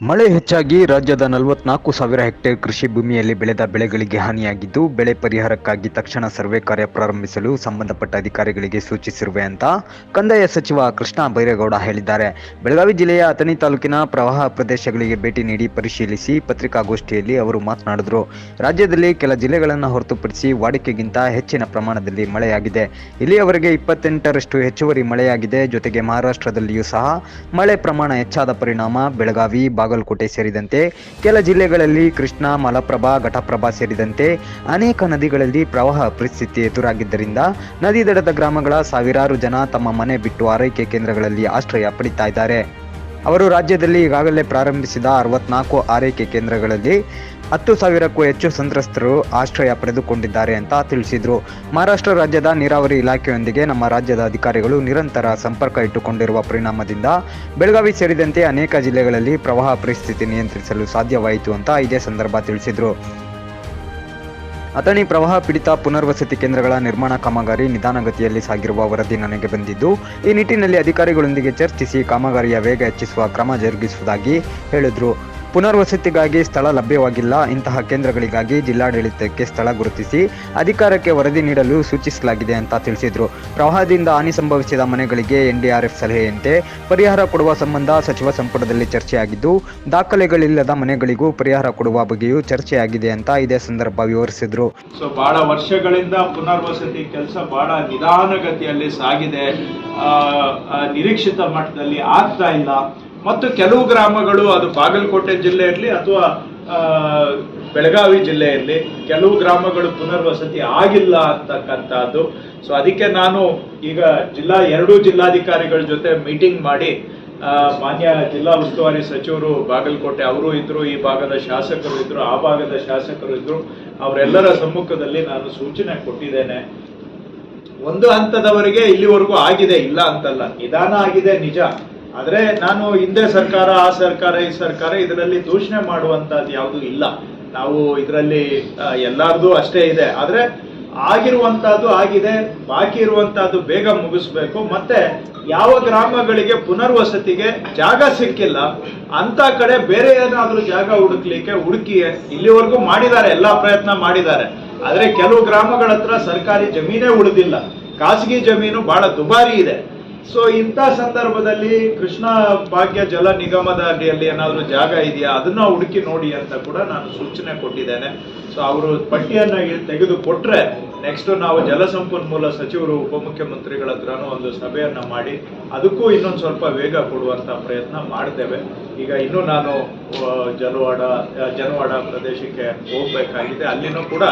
ಮಳೆ ಹೆಚ್ಚಾಗಿ ರಾಜ್ಯದ ನಲವತ್ನಾಲ್ಕು ಸಾವಿರ ಹೆಕ್ಟೇರ್ ಕೃಷಿ ಭೂಮಿಯಲ್ಲಿ ಬೆಳೆದ ಬೆಳೆಗಳಿಗೆ ಹಾನಿಯಾಗಿದ್ದು, ಬೆಳೆ ಪರಿಹಾರಕ್ಕಾಗಿ ತಕ್ಷಣ ಸರ್ವೆ ಕಾರ್ಯ ಪ್ರಾರಂಭಿಸಲು ಸಂಬಂಧಪಟ್ಟ ಅಧಿಕಾರಿಗಳಿಗೆ ಸೂಚಿಸಿರುವೆ ಅಂತ ಕಂದಾಯ ಸಚಿವ ಕೃಷ್ಣ ಬೈರೇಗೌಡ ಹೇಳಿದ್ದಾರೆ. ಬೆಳಗಾವಿ ಜಿಲ್ಲೆಯ ಅಥಣಿ ತಾಲೂಕಿನ ಪ್ರವಾಹ ಪ್ರದೇಶಗಳಿಗೆ ಭೇಟಿ ನೀಡಿ ಪರಿಶೀಲಿಸಿ ಪತ್ರಿಕಾಗೋಷ್ಠಿಯಲ್ಲಿ ಅವರು ಮಾತನಾಡಿದರು. ರಾಜ್ಯದಲ್ಲಿ ಕೆಲ ಜಿಲ್ಲೆಗಳನ್ನು ಹೊರತುಪಡಿಸಿ ವಾಡಿಕೆಗಿಂತ ಹೆಚ್ಚಿನ ಪ್ರಮಾಣದಲ್ಲಿ ಮಳೆಯಾಗಿದೆ. ಇಲ್ಲಿಯವರೆಗೆ ಇಪ್ಪತ್ತೆಂಟರಷ್ಟು ಹೆಚ್ಚುವರಿ ಮಳೆಯಾಗಿದೆ. ಜೊತೆಗೆ ಮಹಾರಾಷ್ಟ್ರದಲ್ಲಿಯೂ ಸಹ ಮಳೆ ಪ್ರಮಾಣ ಹೆಚ್ಚಾದ ಪರಿಣಾಮ ಬೆಳಗಾವಿ ಬಾಗಲಕೋಟೆ ಸೇರಿದಂತೆ ಕೆಲ ಜಿಲ್ಲೆಗಳಲ್ಲಿ ಕೃಷ್ಣಾ, ಮಲಪ್ರಭಾ, ಘಟಪ್ರಭಾ ಸೇರಿದಂತೆ ಅನೇಕ ನದಿಗಳಲ್ಲಿ ಪ್ರವಾಹ ಪರಿಸ್ಥಿತಿ ಎದುರಾಗಿದ್ದರಿಂದ ನದಿ ದಡದ ಗ್ರಾಮಗಳ ಸಾವಿರಾರು ಜನ ತಮ್ಮ ಮನೆ ಬಿಟ್ಟು ಆರೈಕೆ ಕೇಂದ್ರಗಳಲ್ಲಿ ಆಶ್ರಯ ಪಡಿತಾ ಇದ್ದಾರೆ. ಅವರು ರಾಜ್ಯದಲ್ಲಿ ಈಗಾಗಲೇ ಪ್ರಾರಂಭಿಸಿದ ಅರವತ್ನಾಲ್ಕು ಆರೈಕೆ ಕೇಂದ್ರಗಳಲ್ಲಿ ಹತ್ತು ಸಾವಿರಕ್ಕೂ ಹೆಚ್ಚು ಸಂತ್ರಸ್ತರು ಆಶ್ರಯ ಪಡೆದುಕೊಂಡಿದ್ದಾರೆ ಅಂತ ತಿಳಿಸಿದರು. ಮಹಾರಾಷ್ಟ್ರ ರಾಜ್ಯದ ನೀರಾವರಿ ಇಲಾಖೆಯೊಂದಿಗೆ ನಮ್ಮ ರಾಜ್ಯದ ಅಧಿಕಾರಿಗಳು ನಿರಂತರ ಸಂಪರ್ಕ ಇಟ್ಟುಕೊಂಡಿರುವ ಪರಿಣಾಮದಿಂದ ಬೆಳಗಾವಿ ಸೇರಿದಂತೆ ಅನೇಕ ಜಿಲ್ಲೆಗಳಲ್ಲಿ ಪ್ರವಾಹ ಪರಿಸ್ಥಿತಿ ನಿಯಂತ್ರಿಸಲು ಸಾಧ್ಯವಾಯಿತು ಅಂತ ಇದೇ ಸಂದರ್ಭ ತಿಳಿಸಿದರು. ಅಥಣಿ ಪ್ರವಾಹ ಪೀಡಿತ ಪುನರ್ವಸತಿ ಕೇಂದ್ರಗಳ ನಿರ್ಮಾಣ ಕಾಮಗಾರಿ ನಿಧಾನಗತಿಯಲ್ಲಿ ಸಾಗಿರುವ ವರದಿ ನನಗೆ ಬಂದಿದ್ದು, ಈ ನಿಟ್ಟಿನಲ್ಲಿ ಅಧಿಕಾರಿಗಳೊಂದಿಗೆ ಚರ್ಚಿಸಿ ಕಾಮಗಾರಿಯ ವೇಗ ಹೆಚ್ಚಿಸುವ ಕ್ರಮ ಜರುಗಿಸುವುದಾಗಿ ಹೇಳಿದರು. ಪುನರ್ವಸತಿಗಾಗಿ ಸ್ಥಳ ಲಭ್ಯವಾಗಿಲ್ಲ. ಇಂತಹ ಕೇಂದ್ರಗಳಿಗಾಗಿ ಜಿಲ್ಲಾಡಳಿತಕ್ಕೆ ಸ್ಥಳ ಗುರುತಿಸಿ ಅಧಿಕಾರಕ್ಕೆ ವರದಿ ನೀಡಲು ಸೂಚಿಸಲಾಗಿದೆ ಅಂತ ತಿಳಿಸಿದರು. ಪ್ರವಾಹದಿಂದ ಹಾನಿ ಸಂಭವಿಸಿದ ಮನೆಗಳಿಗೆ ಎನ್ಡಿಆರ್ಎಫ್ ಸಲಹೆಯಂತೆ ಪರಿಹಾರ ಕೊಡುವ ಸಂಬಂಧ ಸಚಿವ ಸಂಪುಟದಲ್ಲಿ ಚರ್ಚೆಯಾಗಿದ್ದು, ದಾಖಲೆಗಳಿಲ್ಲದ ಮನೆಗಳಿಗೂ ಪರಿಹಾರ ಕೊಡುವ ಬಗ್ಗೆಯೂ ಚರ್ಚೆಯಾಗಿದೆ ಅಂತ ಇದೇ ಸಂದರ್ಭ ವಿವರಿಸಿದರು. ಸೊ ಬಹಳ ವರ್ಷಗಳಿಂದ ಪುನರ್ವಸತಿ ಕೆಲಸ ಬಹಳ ನಿಧಾನಗತಿಯಲ್ಲಿ ಸಾಗಿದೆ. ನಿರೀಕ್ಷಿತ ಮಟ್ಟದಲ್ಲಿ ಆಗ್ತಾ ಇಲ್ಲ. ಮತ್ತು ಕೆಲವು ಗ್ರಾಮಗಳು, ಅದು ಬಾಗಲಕೋಟೆ ಜಿಲ್ಲೆ ಇರಲಿ ಅಥವಾ ಬೆಳಗಾವಿ ಜಿಲ್ಲೆಯಲ್ಲಿ ಕೆಲವು ಗ್ರಾಮಗಳು ಪುನರ್ವಸತಿ ಆಗಿಲ್ಲ ಅಂತಕ್ಕಂಥದ್ದು. ಸೊ ಅದಕ್ಕೆ ನಾನು ಈಗ ಜಿಲ್ಲಾ ಎರಡೂ ಜಿಲ್ಲಾಧಿಕಾರಿಗಳ ಜೊತೆ ಮೀಟಿಂಗ್ ಮಾಡಿ ಮಾನ್ಯ ಜಿಲ್ಲಾ ಉಸ್ತುವಾರಿ ಸಚಿವರು ಬಾಗಲಕೋಟೆ ಅವರು ಇದ್ರು, ಈ ಭಾಗದ ಶಾಸಕರು ಇದ್ರು, ಆ ಭಾಗದ ಶಾಸಕರು ಇದ್ದರು ಅವರೆಲ್ಲರ ಸಮ್ಮುಖದಲ್ಲಿ ನಾನು ಸೂಚನೆ ಕೊಟ್ಟಿದ್ದೇನೆ. ಒಂದು ಹಂತದವರೆಗೆ ಇಲ್ಲಿವರೆಗೂ ಆಗಿದೆ, ಇಲ್ಲ ಅಂತಲ್ಲ. ನಿಧಾನ ಆಗಿದೆ, ನಿಜ. ಆದ್ರೆ ನಾನು ಹಿಂದೆ ಸರ್ಕಾರ, ಆ ಸರ್ಕಾರ, ಈ ಸರ್ಕಾರ ಇದರಲ್ಲಿ ದೂಷಣೆ ಮಾಡುವಂಥದ್ದು ಯಾವುದು ಇಲ್ಲ. ನಾವು ಇದರಲ್ಲಿ ಎಲ್ಲಾರ್ದು ಅಷ್ಟೇ ಇದೆ. ಆದರೆ ಆಗಿರುವಂತಹದ್ದು ಆಗಿದೆ, ಬಾಕಿ ಇರುವಂತಹದ್ದು ಬೇಗ ಮುಗಿಸ್ಬೇಕು. ಮತ್ತೆ ಯಾವ ಗ್ರಾಮಗಳಿಗೆ ಪುನರ್ವಸತಿಗೆ ಜಾಗ ಸಿಕ್ಕಿಲ್ಲ ಅಂತ ಕಡೆ ಬೇರೆ ಏನಾದರೂ ಜಾಗ ಹುಡುಕ್ಲಿಕ್ಕೆ ಹುಡುಕಿ ಇಲ್ಲಿವರೆಗೂ ಮಾಡಿದ್ದಾರೆ, ಎಲ್ಲಾ ಪ್ರಯತ್ನ ಮಾಡಿದ್ದಾರೆ. ಆದರೆ ಕೆಲವು ಗ್ರಾಮಗಳ ಹತ್ರ ಸರ್ಕಾರಿ ಜಮೀನೇ ಉಳಿದಿಲ್ಲ. ಖಾಸಗಿ ಜಮೀನು ಬಹಳ ದುಬಾರಿ ಇದೆ. ಸೊ ಇಂಥ ಸಂದರ್ಭದಲ್ಲಿ ಕೃಷ್ಣ ಭಾಗ್ಯ ಜಲ ನಿಗಮದ ಅಡಿಯಲ್ಲಿ ಏನಾದರೂ ಜಾಗ ಇದೆಯಾ? ಅದನ್ನ ಹುಡುಕಿ ನೋಡಿ ಅಂತ ಕೂಡ ನಾನು ಸೂಚನೆ ಕೊಟ್ಟಿದ್ದೇನೆ. ಸೊ ಅವರು ಪಟ್ಟಿಯನ್ನ ತೆಗೆದು ಕೊಟ್ರೆ ನೆಕ್ಸ್ಟ್ ನಾವು ಜಲಸಂಪನ್ಮೂಲ ಸಚಿವರು, ಉಪಮುಖ್ಯಮಂತ್ರಿಗಳ ಹತ್ರನೂ ಒಂದು ಸಭೆಯನ್ನ ಮಾಡಿ ಅದಕ್ಕೂ ಇನ್ನೊಂದು ಸ್ವಲ್ಪ ವೇಗ ಕೊಡುವಂತ ಪ್ರಯತ್ನ ಮಾಡ್ತೇವೆ. ಈಗ ಇನ್ನು ನಾನು ಜಲವಾಡ ಜನವಾಡ ಪ್ರದೇಶಕ್ಕೆ ಹೋಗ್ಬೇಕಾಗಿದೆ. ಅಲ್ಲಿನೂ ಕೂಡ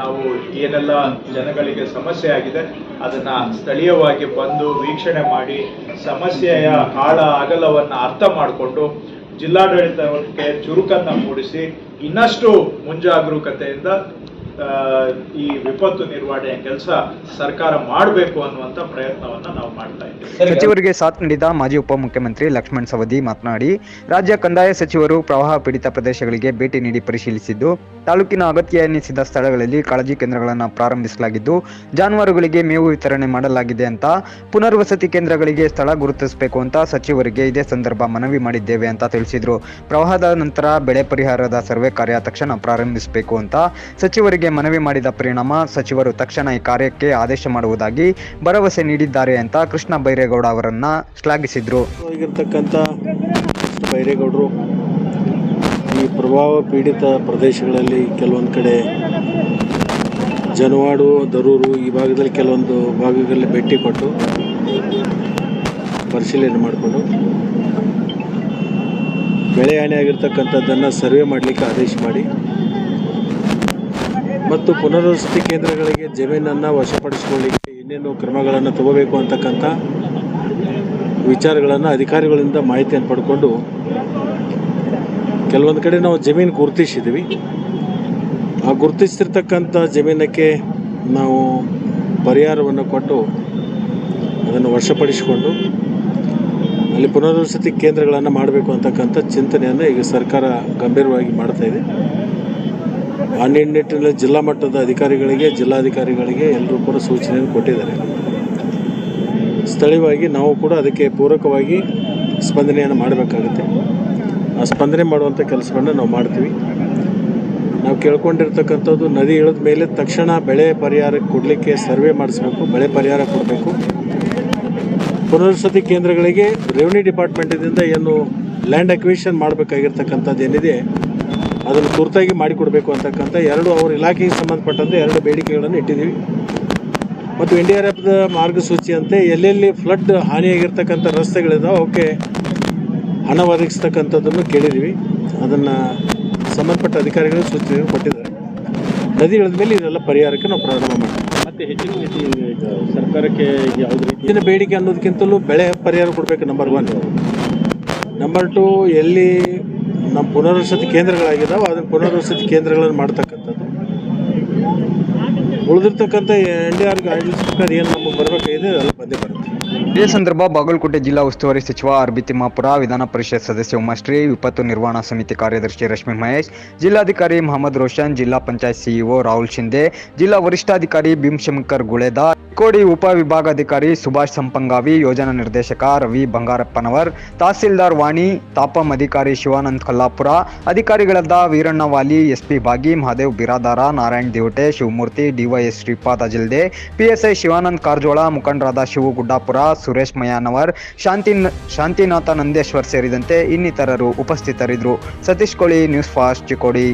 ನಾವು ಏನೆಲ್ಲ ಜನಗಳಿಗೆ ಸಮಸ್ಯೆ ಆಗಿದೆ ಅದನ್ನ ಸ್ಥಳೀಯವಾಗಿ ಬಂದು ವೀಕ್ಷಣೆ ಮಾಡಿ ಸಮಸ್ಯೆಯ ಆಳ ಅಗಲವನ್ನು ಅರ್ಥ ಮಾಡಿಕೊಂಡು ಜಿಲ್ಲಾಡಳಿತಕ್ಕೆ ಚುರುಕನ್ನು ಮೂಡಿಸಿ ಇನ್ನಷ್ಟು ಮುಂಜಾಗರೂಕತೆಯಿಂದ ಈ ವಿಪತ್ತು ನಿರ್ವಹಣೆಯ ಕೆಲಸ ಸರ್ಕಾರ ಮಾಡಬೇಕು ಅನ್ನುವಂತ ಪ್ರಯತ್ನವನ್ನ ನಾವು ಮಾಡ್ತಾ ಇದ್ದೇವೆ. ಸಚಿವರಿಗೆ ಸಾಥ್ ನೀಡಿದ ಮಾಜಿ ಉಪಮುಖ್ಯಮಂತ್ರಿ ಲಕ್ಷ್ಮಣ್ ಸವದಿ ಮಾತನಾಡಿ, ರಾಜ್ಯ ಕಂದಾಯ ಸಚಿವರು ಪ್ರವಾಹ ಪೀಡಿತ ಪ್ರದೇಶಗಳಿಗೆ ಭೇಟಿ ನೀಡಿ ಪರಿಶೀಲಿಸಿದ್ದು, ತಾಲೂಕಿನ ಅಗತ್ಯ ಎನಿಸಿದ ಸ್ಥಳಗಳಲ್ಲಿ ಕಾಳಜಿ ಕೇಂದ್ರಗಳನ್ನು ಪ್ರಾರಂಭಿಸಲಾಗಿದ್ದು, ಜಾನುವಾರುಗಳಿಗೆ ಮೇವು ವಿತರಣೆ ಮಾಡಲಾಗಿದೆ ಅಂತ, ಪುನರ್ವಸತಿ ಕೇಂದ್ರಗಳಿಗೆ ಸ್ಥಳ ಗುರುತಿಸಬೇಕು ಅಂತ ಸಚಿವರಿಗೆ ಇದೇ ಸಂದರ್ಭ ಮನವಿ ಮಾಡಿದ್ದೇವೆ ಅಂತ ತಿಳಿಸಿದರು. ಪ್ರವಾಹದ ನಂತರ ಬೆಳೆ ಪರಿಹಾರದ ಸರ್ವೆ ಕಾರ್ಯ ತಕ್ಷಣ ಪ್ರಾರಂಭಿಸಬೇಕು ಅಂತ ಸಚಿವರಿಗೆ ಮನವಿ ಮಾಡಿದ ಪರಿಣಾಮ, ಸಚಿವರು ತಕ್ಷಣ ಈ ಕಾರ್ಯಕ್ಕೆ ಆದೇಶ ಮಾಡುವುದಾಗಿ ಭರವಸೆ ನೀಡಿದ್ದಾರೆ ಅಂತ ಕೃಷ್ಣ ಬೈರೇಗೌಡ ಅವರನ್ನ ಶ್ಲಾಘಿಸಿದ್ರು. ಬೈರೇಗೌಡರು ಈ ಪ್ರಭಾವ ಪೀಡಿತ ಪ್ರದೇಶಗಳಲ್ಲಿ ಕೆಲವೊಂದು ಕಡೆ ಜನವಾಡು ದರೂರು ಈ ಭಾಗದಲ್ಲಿ ಕೆಲವೊಂದು ಭಾಗಗಳಲ್ಲಿ ಭೇಟಿ ಕೊಟ್ಟು ಪರಿಶೀಲನೆ ಮಾಡಿಕೊಂಡು ಬೆಳೆ ಹಾನಿ ಸರ್ವೆ ಮಾಡಲಿಕ್ಕೆ ಆದೇಶ ಮಾಡಿ ಮತ್ತು ಪುನರ್ವಸತಿ ಕೇಂದ್ರಗಳಿಗೆ ಜಮೀನನ್ನು ವಶಪಡಿಸಿಕೊಳ್ಳಿಕ್ಕೆ ಏನೇನು ಕ್ರಮಗಳನ್ನು ತಗೋಬೇಕು ಅಂತಕ್ಕಂಥ ವಿಚಾರಗಳನ್ನು ಅಧಿಕಾರಿಗಳಿಂದ ಮಾಹಿತಿಯನ್ನು ಪಡ್ಕೊಂಡು ಕೆಲವೊಂದು ಕಡೆ ನಾವು ಜಮೀನು ಗುರುತಿಸಿದ್ದೀವಿ ಆ ಗುರುತಿಸಿರ್ತಕ್ಕಂಥ ಜಮೀನಕ್ಕೆ ನಾವು ಪರಿಹಾರವನ್ನು ಕೊಟ್ಟು ಅದನ್ನು ವಶಪಡಿಸಿಕೊಂಡು ಅಲ್ಲಿ ಪುನರ್ವಸತಿ ಕೇಂದ್ರಗಳನ್ನು ಮಾಡಬೇಕು ಅಂತಕ್ಕಂಥ ಚಿಂತನೆಯನ್ನು ಈಗ ಸರ್ಕಾರ ಗಂಭೀರವಾಗಿ ಮಾಡ್ತಾಯಿದೆ ಆ ನಿಟ್ಟಿನಲ್ಲಿ ಜಿಲ್ಲಾ ಮಟ್ಟದ ಅಧಿಕಾರಿಗಳಿಗೆ, ಜಿಲ್ಲಾಧಿಕಾರಿಗಳಿಗೆ ಎಲ್ಲರೂ ಕೂಡ ಸೂಚನೆಯನ್ನು ಕೊಟ್ಟಿದ್ದಾರೆ. ಸ್ಥಳೀಯವಾಗಿ ನಾವು ಕೂಡ ಅದಕ್ಕೆ ಪೂರಕವಾಗಿ ಸ್ಪಂದನೆಯನ್ನು ಮಾಡಬೇಕಾಗುತ್ತೆ. ಆ ಸ್ಪಂದನೆ ಮಾಡುವಂಥ ಕೆಲಸವನ್ನು ನಾವು ಮಾಡ್ತೀವಿ. ನಾವು ಕೇಳ್ಕೊಂಡಿರ್ತಕ್ಕಂಥದ್ದು, ನದಿ ಇಳಿದ ಮೇಲೆ ತಕ್ಷಣ ಬೆಳೆ ಪರಿಹಾರ ಕೊಡಲಿಕ್ಕೆ ಸರ್ವೆ ಮಾಡಿಸ್ಬೇಕು, ಬೆಳೆ ಪರಿಹಾರ ಕೊಡಬೇಕು. ಪುನರ್ವಸತಿ ಕೇಂದ್ರಗಳಿಗೆ ರೆವಿನ್ಯೂ ಡಿಪಾರ್ಟ್ಮೆಂಟಿಂದ ಏನು ಲ್ಯಾಂಡ್ ಅಕ್ವಿಷನ್ ಮಾಡಬೇಕಾಗಿರ್ತಕ್ಕಂಥದ್ದು ಏನಿದೆ ಅದನ್ನು ತುರ್ತಾಗಿ ಮಾಡಿಕೊಡಬೇಕು ಅಂತಕ್ಕಂಥ ಎರಡು ಅವ್ರ ಇಲಾಖೆಗೆ ಸಂಬಂಧಪಟ್ಟಂತೆ ಎರಡು ಬೇಡಿಕೆಗಳನ್ನು ಇಟ್ಟಿದ್ದೀವಿ. ಮತ್ತು ಎನ್ ಡಿ ಆರ್ ಎಫ್ದ ಮಾರ್ಗಸೂಚಿಯಂತೆ ಎಲ್ಲೆಲ್ಲಿ ಫ್ಲಡ್ ಹಾನಿಯಾಗಿರ್ತಕ್ಕಂಥ ರಸ್ತೆಗಳಿದಾವೆ ಅವಕ್ಕೆ ಹಣ ಒದಗಿಸ್ತಕ್ಕಂಥದ್ದನ್ನು ಕೇಳಿದ್ದೀವಿ. ಅದನ್ನು ಸಂಬಂಧಪಟ್ಟ ಅಧಿಕಾರಿಗಳು ಸೂಚನೆ ಕೊಟ್ಟಿದ್ದಾರೆ. ನದಿ ಇಳಿದ ಮೇಲೆ ಇದೆಲ್ಲ ಪರಿಹಾರಕ್ಕೆ ನಾವು ಪ್ರಾರಂಭ ಮಾಡ್ತೀವಿ. ಮತ್ತೆ ಹೆಚ್ಚಿನ ರೀತಿ ಸರ್ಕಾರಕ್ಕೆ ಯಾವುದೇ ಹೆಚ್ಚಿನ ಬೇಡಿಕೆ ಅನ್ನೋದಕ್ಕಿಂತಲೂ ಬೆಳೆ ಪರಿಹಾರ ಕೊಡಬೇಕು ನಂಬರ್ ಒನ್ ನಂಬರ್ ಟು ಎಲ್ಲಿ ನಮ್ಮ ಪುನರ್ವಸತಿ ಕೇಂದ್ರಗಳಾಗಿದ್ದಾವೆ ಅದನ್ನು ಪುನರ್ವಸತಿ ಕೇಂದ್ರಗಳನ್ನು ಮಾಡ್ತಕ್ಕಂಥದ್ದು. ಉಳಿದಿರ್ತಕ್ಕಂಥ ಎನ್ ಡಿ ಆರ್ ಸರ್ಕಾರ ಏನು ನಮಗೆ ಬರಬೇಕಾಗಿದೆ, ಅದೆಲ್ಲ ಬಂದೇ ಬರುತ್ತೆ. ಇದೇ ಸಂದರ್ಭ ಬಾಗಲಕೋಟೆ ಜಿಲ್ಲಾ ಉಸ್ತುವಾರಿ ಸಚಿವ ಆರ್ ಬಿ ತಿಮ್ಮಾಪುರ, ವಿಧಾನ ಪರಿಷತ್ ಸದಸ್ಯ ಉಮಾಶ್ರೀ, ವಿಪತ್ತು ನಿರ್ವಹಣಾ ಸಮಿತಿ ಕಾರ್ಯದರ್ಶಿ ರಶ್ಮಿ ಮಹೇಶ್, ಜಿಲ್ಲಾಧಿಕಾರಿ ಮಹಮ್ಮದ್ ರೋಷನ್, ಜಿಲ್ಲಾ ಪಂಚಾಯತ್ ಸಿಇಒ ರಾಹುಲ್ ಶಿಂದೆ ಜಿಲ್ಲಾ ವರಿಷ್ಠಾಧಿಕಾರಿ ಭೀಮಶಂಕರ್ ಗುಳೇದ ಕೋಡಿ ಉಪವಿಭಾಗಾಧಿಕಾರಿ ಸುಭಾಷ್ ಸಂಪಂಗಾವಿ, ಯೋಜನಾ ನಿರ್ದೇಶಕ ರವಿ ಬಂಗಾರಪ್ಪನವರ್, ತಹಸೀಲ್ದಾರ್ ವಾಣಿ, ತಾಪಂ ಅಧಿಕಾರಿ ಶಿವಾನಂದ್ ಕಲ್ಲಾಪುರ, ಅಧಿಕಾರಿಗಳಾದ Veeranna Wali SP Bagi, Mahadev Biradar, Narayan Devate, Shivamurthy, DYS Shripad Jilde, PSI Shivanand Karajol, ಮುಖಂಡರಾದ ಶಿವು ಗುಡ್ಡಾಪುರ ಸುರೇಶ್ ಮಯಾನವರ್ ಶಾಂತಿ ಶಾಂತಿನಾಥ ನಂದೇಶ್ವರ್ ಸೇರಿದಂತೆ ಇನ್ನಿತರರು ಉಪಸ್ಥಿತರಿದ್ದರು. ಸತೀಶ್ ಕೋಳಿ, ನ್ಯೂಸ್ ಫಾಸ್ಟ್ ಚಿಕ್ಕೋಡಿ.